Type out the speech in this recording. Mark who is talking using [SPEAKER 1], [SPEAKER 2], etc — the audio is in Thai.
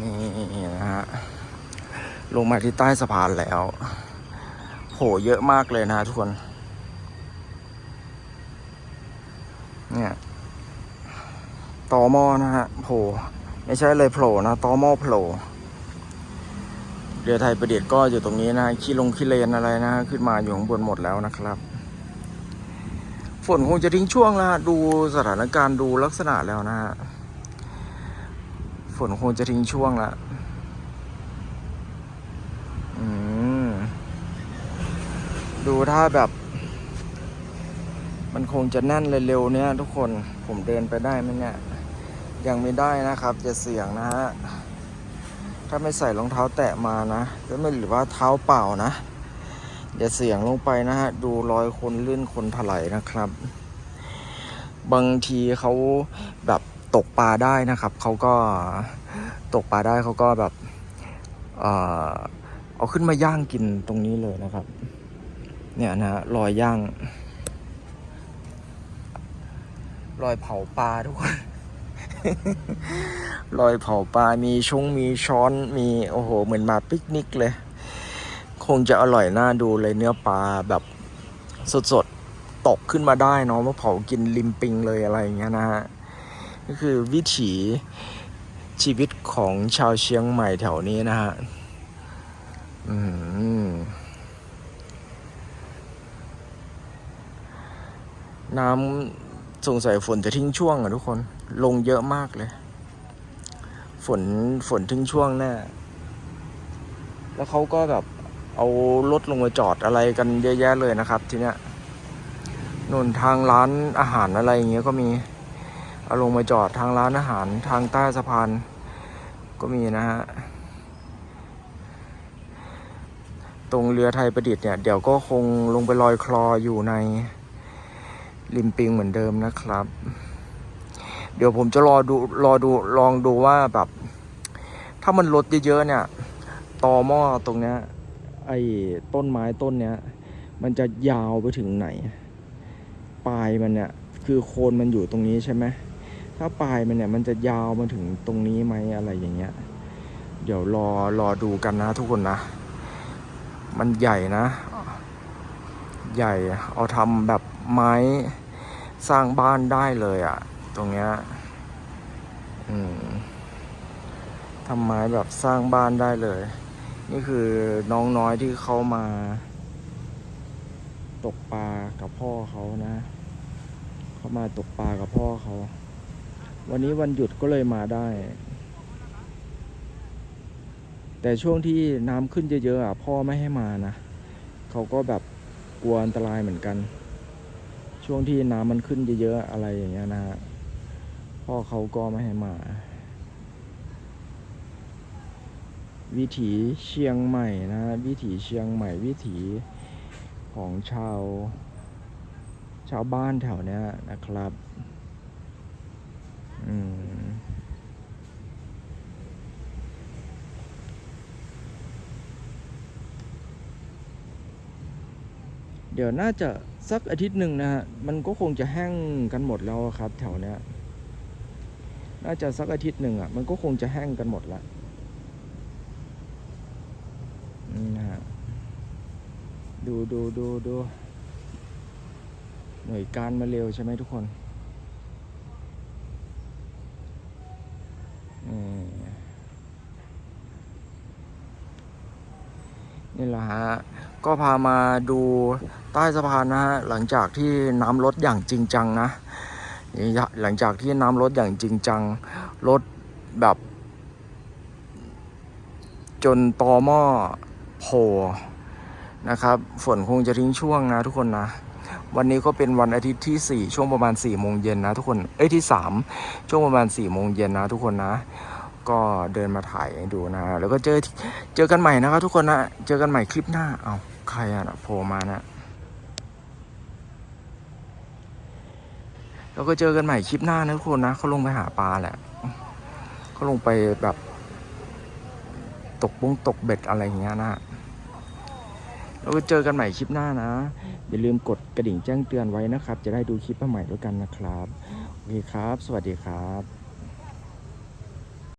[SPEAKER 1] นี่นะฮะ ลงมาที่ใต้สะพานแล้วโหเยอะมากเลยนะทุกคน เนี่ยตอหมอนะฮะโผล่ไม่ใช่เลยโผล่นะตอหมอโผล่เรือไทยประเดิษฐ์ก็อยู่ตรงนี้นะขี้ลงขี้เลนอะไรนะ ขึ้นมาอยู่ข้างบนหมดแล้วนะครับ ฝนคงจะทิ้งช่วงแล้วฮะดูสถานการณ์ดูลักษณะแล้วนะฮะ ฝนคงจะทิ้งช่วงล้วอืมดูถ้าแบบ มันคงจะแน่นเร็วๆเนี่ยทุกคนผมเดินไปได้ไหมเนี่ย ยังไม่ได้นะครับ จะเสี่ยงนะฮะ ถ้าไม่ใส่รองเท้าแตะมานะก็ไม่หรือว่าเท้าเปล่านะอย่าเสี่ยงลงไปนะฮะ ดูรอยคนลื่นคนถลายนะครับ บางทีเขาแบบ ตกปลาได้นะครับเขาก็ตกปลาได้เขาก็แบบเออเอาขึ้นมาย่างกินตรงนี้เลยนะครับ เนี่ยนะฮะรอยย่างรอยเผาปลาทุกคนรอยเผาปลา มีชงมีช้อน มีโอ้โห เหมือนมาปิกนิกเลย คงจะอร่อยน่าดูเลยเนื้อปลาแบบสดๆ ตกขึ้นมาได้เนาะมาเผากินริมปิงเลยอะไรอย่างเงี้ยนะฮะ ก็คือวิถีชีวิตของชาวเชียงใหม่แถวนี้นะฮะอืมน้ำสงสัยฝนจะทิ้งช่วงอะทุกคน ลงเยอะมากเลย ฝนฝนทิ้งช่วงแน่แล้วเขาก็แบบเอารถลงมาจอดอะไรกันเยอะแยะเลยนะครับ ทีเนี้ยนนทางร้านอาหารอะไรอย่างเงี้ยก็มี เอาลงมาจอดทางร้านอาหารทางใต้สะพาน ก็มีนะฮะ ตรงเรือไทยประดิษฐ์เนี่ย เดี๋ยวก็คงลงไปลอยคลออยู่ในริมปิงเหมือนเดิมนะครับ เดี๋ยวผมจะรอดูรอดูลองดูว่าแบบ ถ้ามันลดเยอะๆเนี่ยตอหม้อตรงเนี้ยไอ้ต้นไม้ต้นเนี้ย มันจะยาวไปถึงไหน ปลายมันเนี่ย คือโคนมันอยู่ตรงนี้ใช่ไหม ถ้าปลายมันเนี่ยมันจะยาวมาถึงตรงนี้ไหมอะไรอย่างเงี้ย เดี๋ยวรอรอดูกันนะทุกคนนะ มันใหญ่นะ ใหญ่เอาทำแบบไม้สร้างบ้านได้เลยอะ่ะ ตรงเนี้ยอืมทำไม้แบบสร้างบ้านได้เลย นี่คือน้องน้อยที่เขามา ตกปลากับพ่อเขานะ เขามาตกปลากับพ่อเขา วันนี้วันหยุดก็เลยมาได้ แต่ช่วงที่น้ำขึ้นเยอะๆอะพ่อไม่ให้มานะเขาก็แบบกลัวอันตรายเหมือนกัน ช่วงที่น้ำมันขึ้นเยอะๆอะไรอย่างเงี้ยนะฮะพ่อเขาก็ไม่ให้มา วิถีเชียงใหม่นะวิถีเชียงใหม่วิถีของชาว ชาวบ้านแถวเนี้ยนะครับ อืม เดี๋ยวน่าจะสักอาทิตย์หนึ่งนะฮะ มันก็คงจะแห้งกันหมดแล้วครับ แถวเนี้ย น่าจะสักอาทิตย์หนึ่งอะ มันก็คงจะแห้งกันหมดละนี่นะฮะ ดูดูดูดู หน่วยการมาเร็วใช่ไหมทุกคน นี่แหละฮะ ก็พามาดูใต้สะพานนะฮะ หลังจากที่น้ำลดอย่างจริงจังนะ หลังจากที่น้ำลดอย่างจริงจังลดแบบ จนตอหม้อโผล่นะครับ ฝนคงจะทิ้งช่วงนะทุกคนนะ วันนี้ก็เป็นวันอาทิตย์ที่ 4 ช่วงประมาณ4โมงเย็นนะทุกคน เอ้ยที่ 3 ช่วงประมาณ4โมงเย็นนะทุกคนนะ ก็เดินมาถ่ายให้ดูนะแล้วก็เจอเจอกันใหม่นะครับทุกคนนะ เจอกันใหม่คลิปหน้า เอาใครอะนะโผล่มานะแล้วก็เจอกันใหม่คลิปหน้านะทุกคนนะเขาลงไปหาปลาแหละเขาลงไปแบบ ตกบุ้งตกเบ็ดอะไรอย่างเงี้ยนะแล้วก็เจอกันใหม่คลิปหน้านะ อย่าลืมกดกระดิ่งแจ้งเตือนไว้นะครับ จะได้ดูคลิปใหม่ด้วยกันนะครับ โอเคครับ สวัสดีครับ